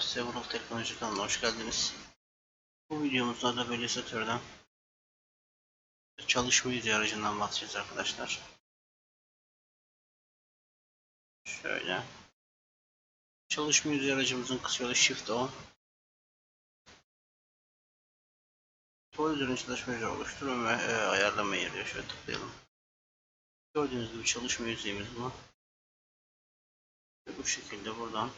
Several Teknoloji kanalına hoş geldiniz. Bu videomuzda da Velisatör'den çalışma yüzey aracından bahsedeceğiz arkadaşlar. Şöyle. Çalışma yüzey aracımızın yolu Shift O. Tuval üzerine çalışma yüzeyi oluşturun ve e, ayarlama yeri. Şöyle tıklayalım. Gördüğünüz gibi çalışma yüzeyimiz bu. Ve bu şekilde buradan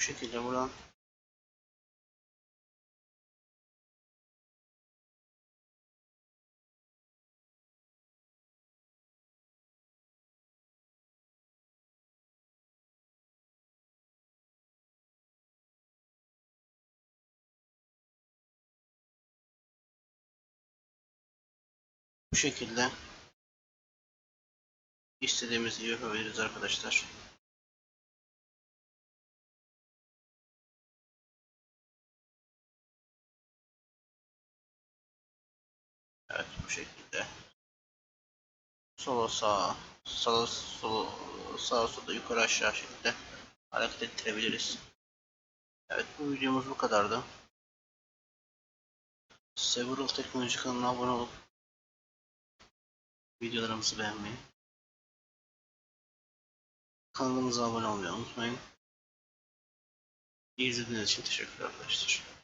bu şekilde buradan bu şekilde istediğimiz gibi yapabiliriz arkadaşlar. Evet bu şekilde. Sola sağa, sağa sola, sağa sola yukarı aşağı şekilde hareket ettirebiliriz. Evet bu videomuz bu kadardı. Several Teknoloji kanalına abone olup videolarımızı beğenmeyi, kanalımıza abone olmayı unutmayın. İyi izlediğiniz için teşekkürler arkadaşlar.